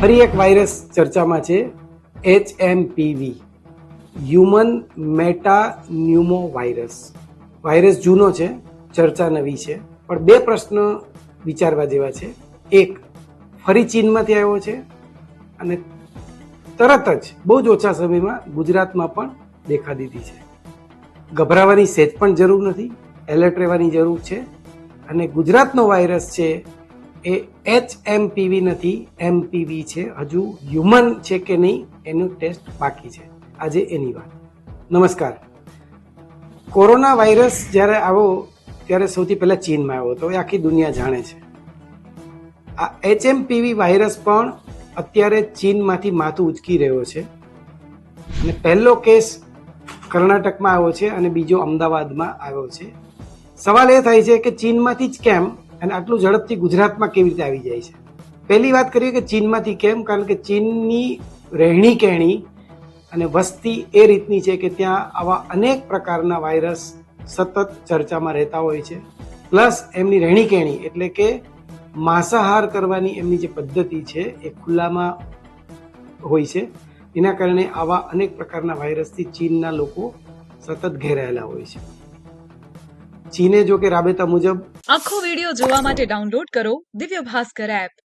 ફરી એક વાયરસ ચર્ચામાં છે H M P V human metapneumovirus virus જૂનો છે, ચર્ચા નવી છે, પણ બે પ્રશ્ન વિચારવા જેવા છે. એક, ફરી ચીનમાંથી આવ્યો છે, અને તરત જ બહુ જ ઓછા સમયમાં ગુજરાતમાં પણ દેખા દીધી છે. ગભરાવાની સેજ પણ જરૂર નથી, એલર્ટ રહેવાની જરૂર છે, અને ગુજરાતનો વાયરસ છે એ એચ એમપીવી નથી, એમપીવી છે. હજુ હ્યુમન છે કે નહીં, એનું ટેસ્ટ બાકી છે. આજે એની વાત. નમસ્કાર. કોરોના વાયરસ જ્યારે આવો, ત્યારે સૌથી પહેલાં ચીનમાં આવ્યો હતો એ આખી દુનિયા જાણે છે. આ એચ એમપીવી વાયરસ પણ અત્યારે ચીનમાંથી માથું ઉચકી રહ્યો છે. અને પહેલો કેસ કર્ણાટકમાં આવ્યો છે અને બીજો અમદાવાદમાં આવ્યો છે. સવાલ એ થાય છે કે ચીનમાંથી જ કેમ અને આટલું ઝડપથી ગુજરાતમાં કેવી રીતે આવી જાય છે? પહેલી વાત કરીએ કે ચીનમાંથી કેમ? કારણ કે ચીનની રહેણી કહેણી અને વસ્તી એ રીતની છે કે ત્યાં આવા અનેક પ્રકારના વાયરસ સતત ચર્ચામાં રહેતા હોય છે. પ્લસ એમની રહેણી કહેણી એટલે કે માંસાહાર કરવાની એમની જે પદ્ધતિ છે એ ખુલ્લામાં હોય છે. એના કારણે આવા અનેક પ્રકારના વાયરસથી ચીનના લોકો સતત ઘેરાયેલા હોય છે. ચીને જો કે રાબેતા મુજબ આખો વિડિયો જોવા માટે ડાઉનલોડ કરો દિવ્ય ભાસ્કર એપ